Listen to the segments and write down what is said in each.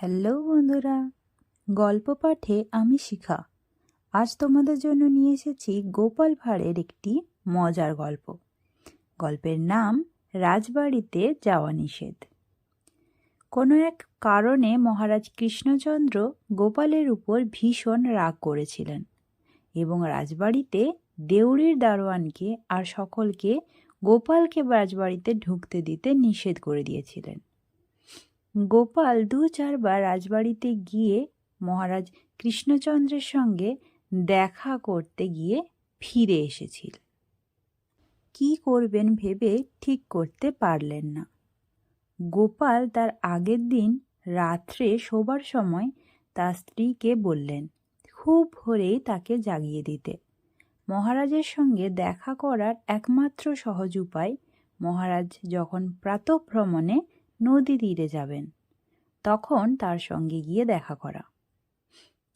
Hello বন্ধুরা, গল্প পাঠে আমি শিখা। আজ তোমাদের জন্য নিয়ে এসেছি গোপাল ভাঁড়ের একটি মজার গল্প। গল্পের নাম, রাজবাড়িতে যাওয়া নিষেধ। কোনো এক কারণে মহারাজ কৃষ্ণচন্দ্র গোপালের উপর ভীষণ রাগ করেছিলেন এবং রাজবাড়িতে দেউড়ির দারোয়ানকে আর সকলকে গোপালকে রাজবাড়িতে ঢুকতে দিতে নিষেধ করে দিয়েছিলেন। গোপাল দু চারবার রাজবাড়িতে গিয়ে মহারাজ কৃষ্ণচন্দ্রের সঙ্গে দেখা করতে গিয়ে ফিরে এসেছিল। কি করবেন ভেবে ঠিক করতে পারলেন না। গোপাল তার আগের দিন রাত্রে শোবার সময় তার স্ত্রীকে বললেন, খুব ভোরেই তাকে জাগিয়ে দিতে। মহারাজের সঙ্গে দেখা করার একমাত্র সহজ উপায় মহারাজ যখন প্রাতঃভ্রমণে নদী তীরে যাবেন। তখন তার সঙ্গে গিয়ে দেখা করা।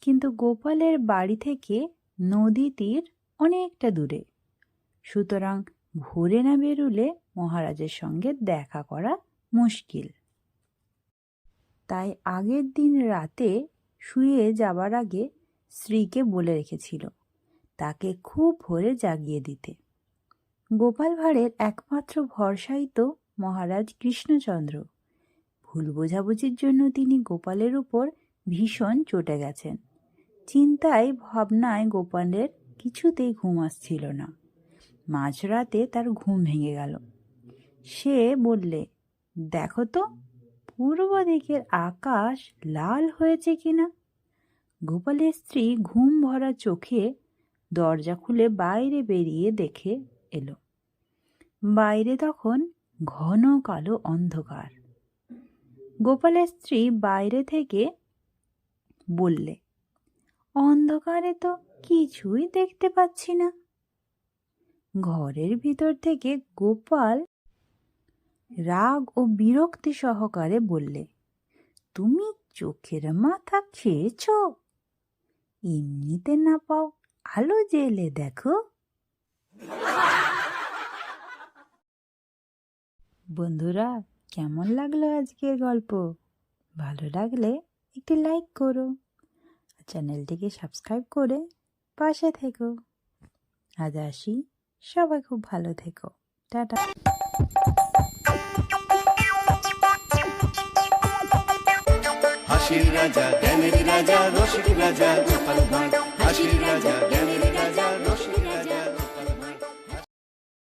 কিন্তু গোপালের বাড়ি থেকে নদী তীর অনেকটা দূরে। সুতরাং ভোরে না বেরুলে মহারাজের সঙ্গে দেখা করা মুশকিল। তাই আগের দিন রাতে শুয়ে যাবার আগে স্ত্রীকে বলে রেখেছিল তাকে খুব ভোরে জাগিয়ে দিতে। গোপাল ভাঁড়ের একমাত্র ভরসাই তো মহারাজ কৃষ্ণচন্দ্র। ভুল বোঝাবুঝির জন্য তিনি গোপালের উপর ভীষণ চটে গেছেন। চিন্তায়, ভাবনায় গোপালের কিছুতেই ঘুম আসছিল না। মাঝরাতে তার ঘুম ভেঙে গেল। সে বললে, দেখো তো, পূর্ব দিকের আকাশ লাল হয়েছে কিনা? গোপালের স্ত্রী ঘুম ভরা চোখে দরজা খুলে বাইরে বেরিয়ে দেখে এলো। বাইরে তখন ঘন কালো অন্ধকার। গোপালের স্ত্রী বাইরে থেকে বললে, অন্ধকারে তো কিছুই দেখতে পাচ্ছি না। ঘরের ভিতর থেকে গোপাল রাগ ও বিরক্তি সহকারে বললে, তুমি চোখের মাথা খেয়েছ? এমনিতে না পাও আলো জেলে দেখো। বন্ধুরা কেমন লাগল আজকের গল্প? ভালো লাগলে একটি লাইক করো চ্যানেলটিকে সাবস্ক্রাইব করে পাশে থেকো। আজ আসি, সবাই খুব ভালো থেকো। টাটা। হাসির রাজা, জ্ঞানের রাজা, রসিক রাজা, গোপাল ভাঁড়।